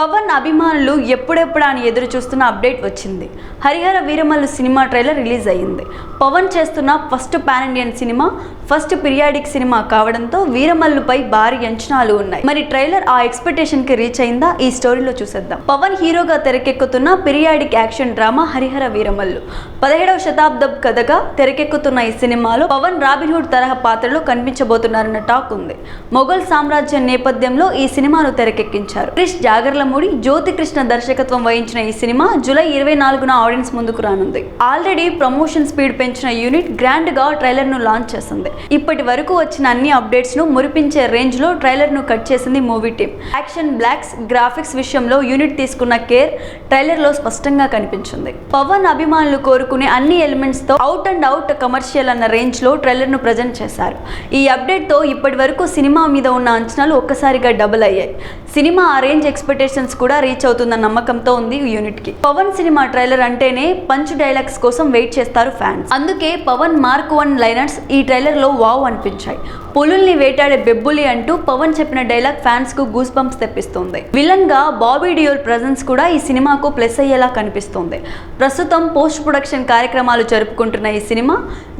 పవన్ అభిమానులు ఎప్పుడెప్పుడా అని ఎదురు చూస్తున్న అప్డేట్ వచ్చింది. Harihara Veeramallu cinema trailer release అయ్యింది. పవన్ చేస్తున్న first pan Indian cinema first periodic cinema కావడంతో వీరమల్లుపై భారీ అంచనాలు ఉన్నాయి. మరి ట్రైలర్ ఆ ఎక్స్పెక్టేషన్కి రీచ్ అయిందా? ఈ స్టోరీలో చూసేద్దాం. పవన్ హీరోగా తెరకెక్కుతున్న periodic action drama Harihara Veeramallu. పదిహేడవ శతాబ్దం కథగా తెరకెక్కుతున్న ఈ సినిమాలో పవన్ రాబిన్హుడ్ తరహా పాత్రలో కనిపించబోతున్నారన్న టాక్ ఉంది. మొఘల్ సామ్రాజ్యం నేపథ్యంలో ఈ సినిమాను తెరకెక్కించారు. క్రిష్ జాగర్ల జ్యోతి జ్యోతికృష్ణ దర్శకత్వం వహించిన ఈ సినిమా జూలై ఇరవై నాలుగున ఆడియన్స్ ముందుకు రానుంది. ఆల్రెడీ ప్రమోషన్ స్పీడ్ పెంచిన యూనిట్ గ్రాండ్గా ట్రైలర్ను లాంచ్ చేసింది. ఇప్పటి వరకు వచ్చిన అన్ని అప్డేట్స్ను మురిపించే రేంజ్లో ట్రైలర్ను కట్ చేసింది movie team. Action blocks graphics విషయంలో యూనిట్ తీసుకున్న కేర్ ట్రైలర్లో స్పష్టంగా కనిపించింది. పవన్ అభిమానులు కోరుకునే అన్ని ఎలిమెంట్స్తో అవుట్ అండ్ అవుట్ కమర్షియల్ అన్న రేంజ్లో ట్రైలర్ను ప్రజెంట్ చేశారు. ఈ అప్డేట్తో ఇప్పటి వరకు సినిమా మీద ఉన్న అంచనాలు ఒక్కసారిగా డబుల్ అయ్యాయి. సినిమా ఆ రేంజ్ ఎక్స్పెక్టేషన్స్ కూడా రీచ్ అవుతుందన్న నమ్మకంతో ఉంది యూనిట్కి పవన్ సినిమా ట్రైలర్ అంటేనే పంచ్ డైలాగ్స్ కోసం వెయిట్ చేస్తారు ఫ్యాన్స్ అందుకే పవన్ మార్క్ వన్ లైనర్స్ ఈ ట్రైలర్లో వావ్ అనిపించాయి. పులుల్ని వేటాడే బెబ్బులి అంటూ పవన్ చెప్పిన డైలాగ్ ఫ్యాన్స్కు గూస్ బంప్స్ తెప్పిస్తుంది. విలన్గా బాబీ డియోల్ ప్రజెన్స్ కూడా ఈ సినిమాకు ప్లస్ అయ్యేలా కనిపిస్తుంది. ప్రస్తుతం పోస్ట్ ప్రొడక్షన్ కార్యక్రమాలు జరుపుకుంటున్న ఈ సినిమా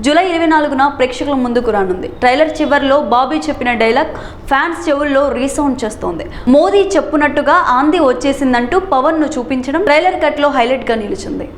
జూలై ఇరవై నాలుగున ప్రేక్షకుల ముందుకు రానుంది. ట్రైలర్ చివరిలో బాబీ చెప్పిన డైలాగ్ ఫ్యాన్స్ చెవుల్లో రీసౌండ్ చేస్తోంది. మోదీ చెప్పునట్టుగా ఆంది వచ్చేసిందంటూ పవన్ను చూపించడం ట్రైలర్ కట్లో హైలైట్గా నిలిచింది.